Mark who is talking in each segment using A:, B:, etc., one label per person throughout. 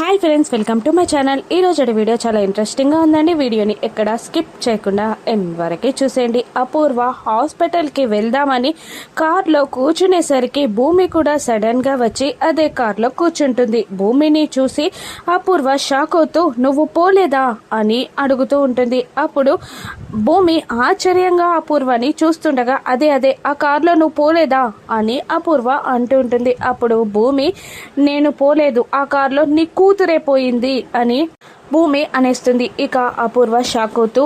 A: Hi friends welcome to my channel. ఈ రోజు video చాలా ఇంట్రెస్టింగ్గా ఉందండి. వీడియోని ఎక్కడ స్కిప్ చేయకుండా ఎండ్ వరకే చూసేయండి. అపూర్వ హాస్పిటల్కి వెళ్దామని కార్లో కూర్చునేసరికి భూమి కూడా సడన్గా వచ్చి అదే కార్లో కూర్చుంటుంది. భూమిని చూసి అపూర్వ షాక్ అవుతూ నువ్వు పోలేదా? అని అడుగుతూ ఉంటుంది. అప్పుడు భూమి ఆశ్చర్యంగా అపూర్వని చూస్తుండగా అదే అదే ఆ కార్లో నువ్వు పోలేదా? అని అపూర్వ అంటూ ఉంటుంది. అప్పుడు భూమి నేను పోలేదు. ఆ కార్లో నీ కూతురే పోయింది అని భూమి అనేస్తుంది. ఇక అపూర్వ షాక్ అవుతూ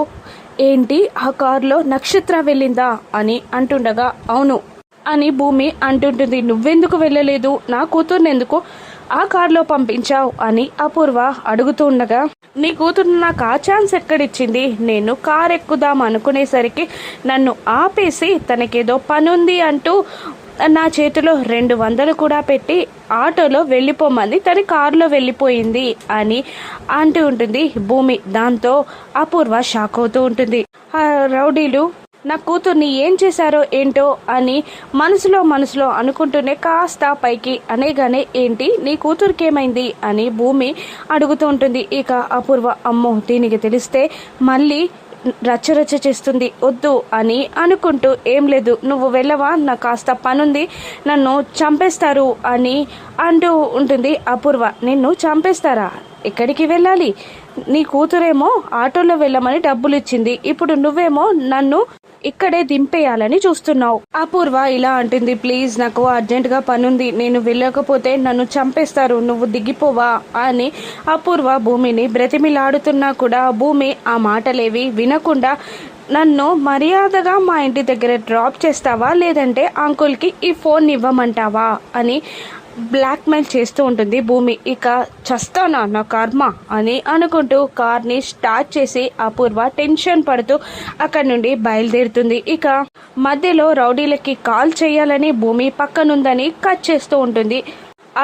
A: ఏంటి? ఆ కార్లో నక్షత్ర వెళ్ళిందా? అని అంటుండగా అవును అని భూమి అంటుంటుంది. నువ్వెందుకు వెళ్ళలేదు? నా కూతుర్ని ఎందుకు ఆ కార్లో పంపించావు? అని అపూర్వ అడుగుతూ ఉండగా నీ కూతురు నాకు ఆ ఛాన్స్ ఎక్కడిచ్చింది? నేను కార్ ఎక్కుదాం అనుకునేసరికి నన్ను ఆపేసి తనకేదో పనుంది అంటూ నా చేతిలో రెండు వందలు కూడా పెట్టి ఆటోలో వెళ్ళిపోమంది తన కారులో వెళ్ళిపోయింది అని అంటూ ఉంటుంది. భూమి దాంతో అపూర్వ షాక్ అవుతూ ఉంటుంది. ఆ రౌడీలు నా కూతుర్ని ఏం చేశారో ఏంటో అని మనసులో మనసులో అనుకుంటూనే కాస్త పైకి అనేగానే ఏంటి నీ కూతురికి ఏమైంది అని భూమి అడుగుతూ ఉంటుంది. ఇక అపూర్వ అమ్మో దీనికి తెలిస్తే మళ్ళీ రచ్చరచ్చ చేస్తుంది. వద్దు అని అనుకుంటూ ఏం లేదు నువ్వు వెళ్ళవా? నాకు కాస్త పనుంది. నన్ను చంపేస్తారు అని అంటూ ఉంటుంది అపూర్వ. నిన్ను చంపేస్తారా? ఎక్కడికి వెళ్ళాలి? నీ కూతురేమో ఆటోలో వెళ్ళమని డబ్బులు ఇచ్చింది ఇప్పుడు నువ్వేమో నన్ను ఇక్కడే దింపేయాలని చూస్తున్నావు. అపూర్వ ఇలా అంటుంది ప్లీజ్ నాకు అర్జెంటుగా పనుంది. నేను వెళ్ళకపోతే నన్ను చంపేస్తారు. నువ్వు దిగిపోవా? అని అపూర్వ భూమిని బ్రతిమిలాడుతున్నా కూడా భూమి ఆ మాటలేవి వినకుండా నన్ను మర్యాదగా మా ఇంటి దగ్గర డ్రాప్ చేస్తావా? లేదంటే అంకుల్కి ఈ ఫోన్ ఇవ్వమంటావా? అని బ్లాక్మెయిల్ చేస్తూ ఉంటుంది భూమి. ఇక చస్తానా నా కర్మ అని అనుకుంటూ కార్ని స్టార్ట్ చేసి అపూర్వ టెన్షన్ పడుతూ అక్కడి నుండి బయలుదేరుతుంది. ఇక మధ్యలో రౌడీలకి కాల్ చేయాలని భూమి పక్కనుందని కట్ చేస్తూ ఉంటుంది.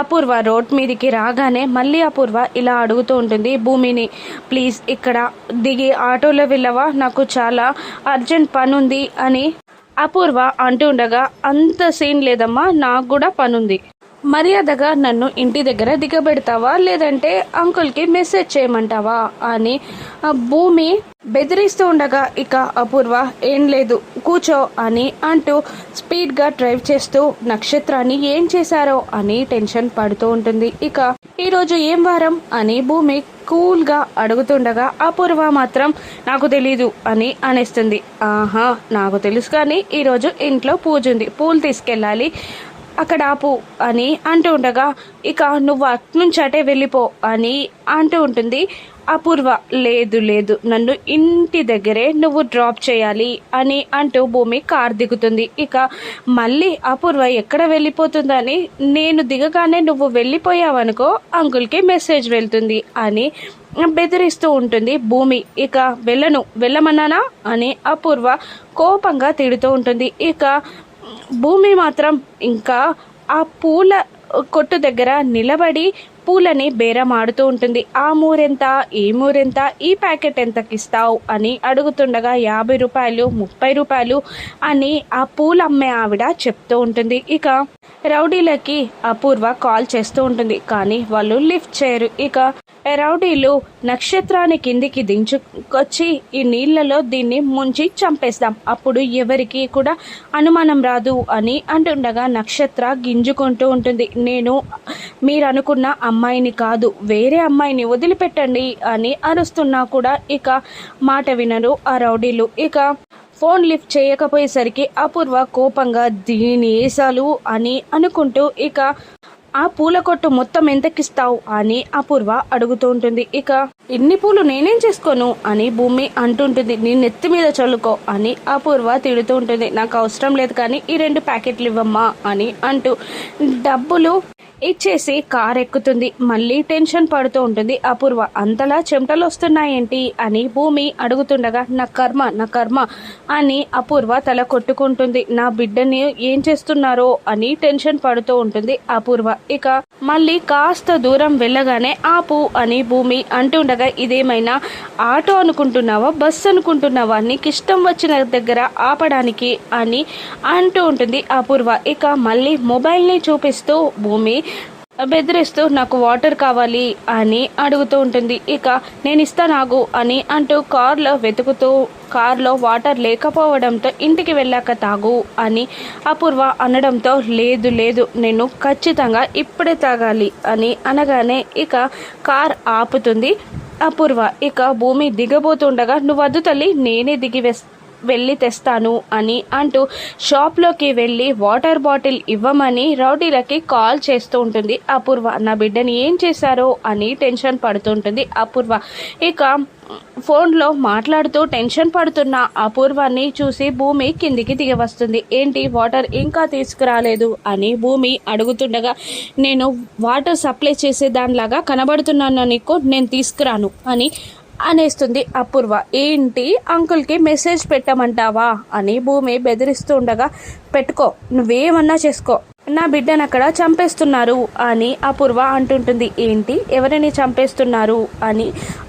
A: అపూర్వ రోడ్ మీదకి రాగానే మళ్ళీ అపూర్వ ఇలా అడుగుతూ ఉంటుంది భూమిని ప్లీజ్ ఇక్కడ దిగి ఆటోలో వెళ్ళవా? నాకు చాలా అర్జెంట్ పని ఉంది అని అపూర్వ అంటూ ఉండగా అంత సీన్ లేదమ్మా నాకు కూడా పనుంది. మర్యాదగా నన్ను ఇంటి దగ్గర దిగబెడతావా? లేదంటే అంకుల్కి మెసేజ్ చేయమంటావా? అని ఆ భూమి బెదిరిస్తూ ఉండగా ఇక అపూర్వ ఏం లేదు కూర్చో అని అంటూ స్పీడ్గా డ్రైవ్ చేస్తూ నక్షత్రాన్ని ఏం చేశారో? అని టెన్షన్ పడుతూ ఉంటుంది. ఇక ఈరోజు ఏం వారం? అని భూమి కూల్గా అడుగుతుండగా అపూర్వ మాత్రం నాకు తెలీదు అని అనేస్తుంది. ఆహా నాకు తెలుసు కానీ ఈరోజు ఇంట్లో పూజ ఉంది. పూలు తీసుకెళ్ళాలి. అక్కడ ఆపు అని అంటూ ఉండగా ఇక నువ్వు అట్నుంచి అటే వెళ్ళిపో అని అంటూ ఉంటుంది. అపూర్వ లేదు లేదు నన్ను ఇంటి దగ్గరే నువ్వు డ్రాప్ చేయాలి అని అంటూ భూమి కార్ దిగుతుంది. ఇక మళ్ళీ అపూర్వ ఎక్కడ వెళ్ళిపోతుందని నేను దిగగానే నువ్వు వెళ్ళిపోయావనుకో అంకుల్కి మెసేజ్ వెళ్తుంది అని బెదిరిస్తూ ఉంటుంది భూమి. ఇక వెళ్ళను వెళ్ళమన్నానా అని అపూర్వ కోపంగా తిడుతూ ఉంటుంది. ఇక భూమి మాత్రం ఇంకా ఆ పూల కొట్టు దగ్గర నిలబడి పూలని బేరం ఆడుతూ ఉంటుంది. ఆ మూరెంత? ఈ మూరెంత? ఈ ప్యాకెట్ ఎంతకిస్తావు? అని అడుగుతుండగా యాభై రూపాయలు ముప్పై రూపాయలు అని ఆ పూలు అమ్మే ఆవిడ చెప్తూ ఉంటుంది. ఇక రౌడీలకి అపూర్వ కాల్ చేస్తూ ఉంటుంది. కానీ వాళ్ళు లిఫ్ట్ చేయరు. ఇక రౌడీలు నక్షత్రాన్ని కిందికి దించుకొచ్చి ఈ నీళ్ళలో దీన్ని ముంచి చంపేస్తాం. అప్పుడు ఎవరికి కూడా అనుమానం రాదు అని అంటుండగా నక్షత్ర గింజుకుంటూ ఉంటుంది. నేను మీరు అనుకున్న అమ్మాయిని కాదు వేరే అమ్మాయిని వదిలిపెట్టండి అని అరుస్తున్నా కూడా ఇక మాట వినరు ఆ రౌడీలు. ఇక ఫోన్ లిఫ్ట్ చేయకపోయేసరికి అపూర్వ కోపంగా దీని ఏసాలు అని అనుకుంటూ ఇక ఆ పూల కొట్టు మొత్తం ఎంతకిస్తావు అని అపూర్వ అడుగుతూ ఉంటుంది. ఇక ఇన్ని పూలు నేనేం చేసుకోను అని భూమి అంటుంటుంది. నీ నెత్తి మీద చల్లుకో అని అపూర్వ తిడుతూ ఉంటుంది. నాకు అవసరం లేదు కానీ ఈ రెండు ప్యాకెట్లు ఇవ్వమ్మా అని అంటూ డబ్బులు ఇచ్చేసి కార్ ఎక్కుతుంది. మళ్ళీ టెన్షన్ పడుతూ ఉంటుంది అపూర్వ. అంతలా చెమటలు వస్తున్నాయేంటి అని భూమి అడుగుతుండగా నా కర్మ నా కర్మ అని అపూర్వ తల కొట్టుకుంటుంది. నా బిడ్డని ఏం చేస్తున్నారో అని టెన్షన్ పడుతూ ఉంటుంది అపూర్వ. ఇక మళ్ళీ కాస్త దూరం వెళ్ళగానే ఆపు అని భూమి అంటుండగా ఇదేమైనా ఆటో అనుకుంటున్నావా? బస్సు అనుకుంటున్నావా? నీకు ఇష్టం వచ్చిన దగ్గర ఆపడానికి అని అంటూ ఉంటుంది అపూర్వ. ఇక మళ్ళీ మొబైల్ని చూపిస్తూ భూమి బెదిరిస్తూ నాకు వాటర్ కావాలి అని అడుగుతూ ఉంటుంది. ఇక నేను ఇస్తానాగు అని అంటూ కార్లో వెతుకుతూ కార్లో వాటర్ లేకపోవడంతో ఇంటికి వెళ్ళాక తాగు అని అపూర్వ అనడంతో లేదు లేదు నేను ఖచ్చితంగా ఇప్పుడే తాగాలి అని అనగానే ఇక కార్ ఆపుతుంది. అపూర్వ. ఇక భూమి దిగబోతుండగా నువ్వద్దు తల్లి నేనే దిగి వెళ్ళి తెస్తాను అని అంటూ షాప్లోకి వెళ్ళి వాటర్ బాటిల్ ఇవ్వమని రౌడీలకి కాల్ చేస్తూ ఉంటుంది. అపూర్వ నా బిడ్డని ఏం చేశారో అని టెన్షన్ పడుతుంటుంది అపూర్వ. ఇక ఫోన్లో మాట్లాడుతూ టెన్షన్ పడుతున్న అపూర్వాన్ని చూసి భూమి కిందికి దిగి వస్తుంది ఏంటి వాటర్ ఇంకా తీసుకురాలేదు? అని భూమి అడుగుతుండగా నేను వాటర్ సప్లై చేసే దానిలాగా కనబడుతున్నాను నీకు. నేను తీసుకురాను అని అనేస్తుంది. అపూర్వ ఏంటి? అంకుల్కి మెసేజ్ పెట్టమంటావా? అని భూమి బెదిరిస్తూ ఉండగా పెట్టుకో నువ్వేమన్నా చేసుకో. నా బిడ్డను అక్కడ చంపేస్తున్నారు అని అపూర్వ అంటుంటుంది. ఏంటి? ఎవరిని చంపేస్తున్నారు అని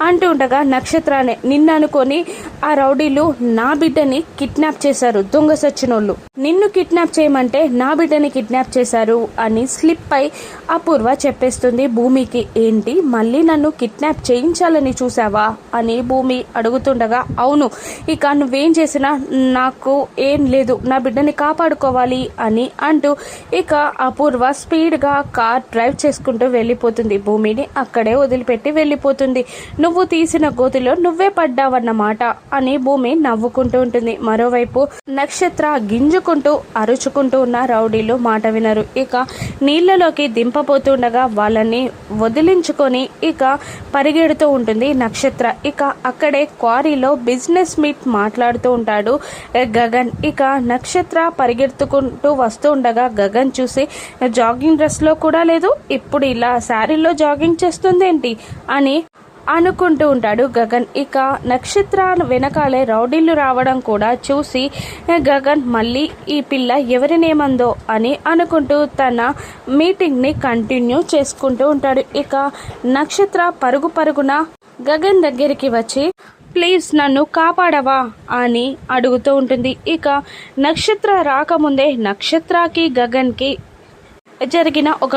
A: అంటుండగా నక్షత్రానే నిన్న అనుకొని ఆ రౌడీలు నా బిడ్డని కిడ్నాప్ చేశారు దొంగ సచ్చినోళ్ళు. నిన్ను కిడ్నాప్ చేయమంటే నా బిడ్డని కిడ్నాప్ చేశారు అని స్లిప్ అయి అపూర్వ చెప్పేస్తుంది భూమికి. ఏంటి? మళ్ళీ నన్ను కిడ్నాప్ చేయించాలని చూసావా అని భూమి అడుగుతుండగా అవును ఇక నువ్వేం చేసినా నాకు ఏం లేదు నా బిడ్డని కాపాడుకోవాలి అని అంటూ ఇక అపూర్వ స్పీడ్గా కార్ డ్రైవ్ చేసుకుంటూ వెళ్ళిపోతుంది. భూమిని అక్కడే వదిలిపెట్టి వెళ్ళిపోతుంది. నువ్వు తీసిన గోతిలో నువ్వే పడ్డావన్నమాట అని భూమి నవ్వుకుంటూ ఉంటుంది. మరోవైపు నక్షత్ర గింజుకుంటూ అరుచుకుంటూ ఉన్న రౌడీలు మాట వినరు. ఇక నీళ్ళలోకి దింపబోతుండగా వాళ్ళని వదిలించుకొని ఇక పరిగెడుతూ ఉంటుంది నక్షత్ర. ఇక అక్కడే క్వారీలో బిజినెస్ మీట్ మాట్లాడుతూ ఉంటాడు గగన్. ఇక నక్షత్ర పరిగెత్తుకుంటూ వస్తూ ఉండగా గగన్ చూసి జాగింగ్ డ్రెస్లో కూడా లేదు. ఇప్పుడు ఇలా శారీలో జాగింగ్ చేస్తుందేంటి అని అనుకుంటూ ఉంటాడు గగన్. ఇక నక్షత్ర వెనకాలే రౌడీలు రావడం కూడా చూసి గగన్ మళ్ళీ ఈ పిల్ల ఎవరినేమందో అని అనుకుంటూ తన మీటింగ్ని కంటిన్యూ చేసుకుంటూ ఉంటాడు. ఇక నక్షత్ర పరుగు పరుగున గగన్ దగ్గరికి వచ్చి ప్లీజ్ నన్ను కాపాడవా అని అడుగుతూ ఉంటుంది. ఇక నక్షత్ర రాకముందే నక్షత్రకి గగన్కి జరిగిన ఒక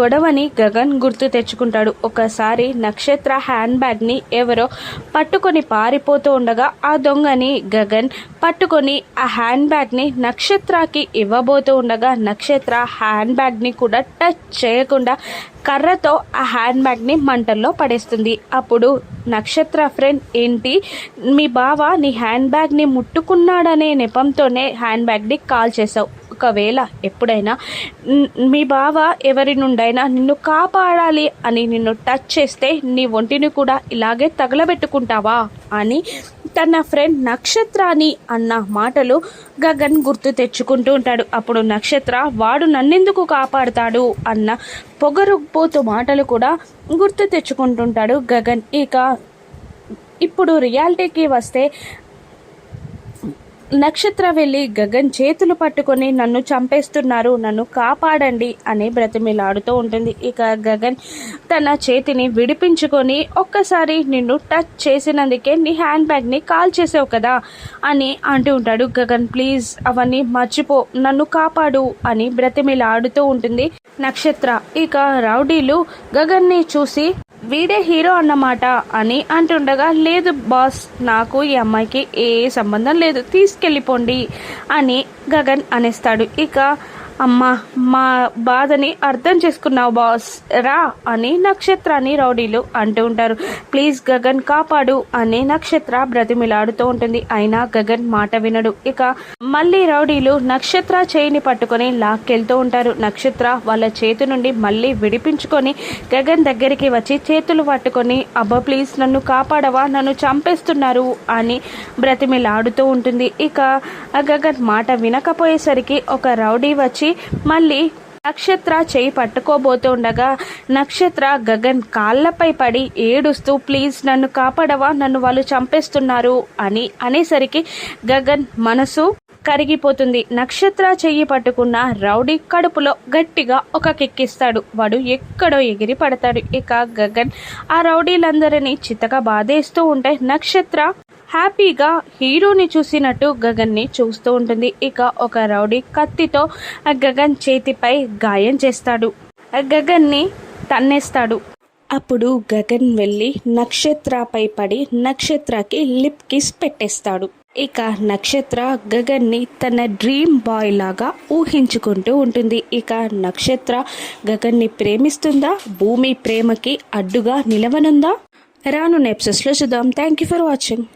A: గొడవని గగన్ గుర్తు తెచ్చుకుంటాడు. ఒకసారి నక్షత్ర హ్యాండ్ బ్యాగ్ని ఎవరో పట్టుకొని పారిపోతూ ఉండగా ఆ దొంగని గగన్ పట్టుకొని ఆ హ్యాండ్ బ్యాగ్ని నక్షత్రకి ఇవ్వబోతూ ఉండగా నక్షత్ర హ్యాండ్ బ్యాగ్ని కూడా టచ్ చేయకుండా కర్రతో ఆ హ్యాండ్ బ్యాగ్ని మంటల్లో పడేస్తుంది. అప్పుడు నక్షత్ర ఫ్రెండ్ ఏంటి? మీ బావ నీ హ్యాండ్ బ్యాగ్ని ముట్టుకున్నాడనే నెపంతోనే హ్యాండ్ బ్యాగ్ని కాల్ చేసావు ఒకవేళ ఎప్పుడైనా మీ బావ ఎవరి నుండైనా నిన్ను కాపాడాలి అని నిన్ను టచ్ చేస్తే నీ ఒంటిని కూడా ఇలాగే తగలబెట్టుకుంటావా అని తన ఫ్రెండ్ నక్షత్రాని అన్న మాటలు గగన్ గుర్తు తెచ్చుకుంటూ ఉంటాడు. అప్పుడు నక్షత్ర వాడు నన్నెందుకు కాపాడుతాడు? అన్న పొగరుపోతు మాటలు కూడా గుర్తు తెచ్చుకుంటుంటాడు గగన్. ఇక ఇప్పుడు రియాలిటీకి వస్తే నక్షత్ర వెళ్ళి గగన్ చేతులు పట్టుకొని నన్ను చంపేస్తున్నారు నన్ను కాపాడండి అని బ్రతిమిలాడుతూ ఉంటుంది. ఇక గగన్ తన చేతిని విడిపించుకొని ఒక్కసారి నిన్ను టచ్ చేసినందుకే నీ హ్యాండ్ బ్యాగ్ని కాల్ చేసావు కదా అని అంటూ ఉంటాడు గగన్. ప్లీజ్ అవన్నీ మర్చిపో నన్ను కాపాడు అని బ్రతిమిలాడుతూ ఉంటుంది నక్షత్ర. ఇక రౌడీలు గగన్ని చూసి వీడే హీరో అన్నమాట అని అంటుండగా లేదు బాస్ నాకు ఈ అమ్మాయికి ఏ సంబంధం లేదు తీసుకెళ్ళిపోండి అని గగన్ అనేస్తాడు. ఇక అమ్మా మా బాధని అర్థం చేసుకున్నావు బాస్. రా అని నక్షత్రాన్ని రౌడీలు అంటూ ఉంటారు. ప్లీజ్ గగన్ కాపాడు అని నక్షత్ర బ్రతిమిలాడుతూ ఉంటుంది. అయినా గగన్ మాట వినడు. ఇక మళ్ళీ రౌడీలు నక్షత్ర చేయిని పట్టుకొని లాక్కెళ్తూ ఉంటారు. నక్షత్ర వాళ్ళ చేతి నుండి మళ్ళీ విడిపించుకొని గగన్ దగ్గరికి వచ్చి చేతులు పట్టుకొని అబ్బా ప్లీజ్ నన్ను కాపాడవా? నన్ను చంపేస్తున్నారు అని బ్రతిమిలాడుతూ ఉంటుంది. ఇక గగన్ మాట వినకపోయేసరికి ఒక రౌడీ వచ్చి వచ్చి మళ్ళీ నక్షత్ర చేయి పట్టుకోబోతుండగా నక్షత్ర గగన్ కాళ్ళపై పడి ఏడుస్తూ ప్లీజ్ నన్ను కాపాడవా నన్ను వాళ్ళు చంపేస్తున్నారు అని అనేసరికి గగన్ మనసు కరిగిపోతుంది. నక్షత్ర చెయ్యి పట్టుకున్న రౌడీ కడుపులో గట్టిగా ఒక కిక్కిస్తాడు వాడు ఎక్కడో ఎగిరి పడతాడు. ఇక గగన్ ఆ రౌడీలందరినీ చిత్తగా బాధేస్తూ ఉంటే నక్షత్ర హ్యాపీగా హీరోని చూసినట్టు గగన్ని చూస్తూ ఉంటుంది. ఇక ఒక రౌడీ కత్తితో గగన్ చేతిపై గాయం చేస్తాడు. గగన్ని తన్నేస్తాడు. అప్పుడు గగన్ వెళ్ళి నక్షత్రపై పడి నక్షత్రకి లిప్ కిస్ పెట్టేస్తాడు. ఇక నక్షత్ర గగన్ని తన డ్రీమ్ బాయ్ లాగా ఊహించుకుంటూ ఉంటుంది. ఇక నక్షత్ర గగన్ని ప్రేమిస్తుందా? భూమి ప్రేమకి అడ్డుగా నిలవనుందా? రాను నెప్సెస్లో చూద్దాం. Thank you for watching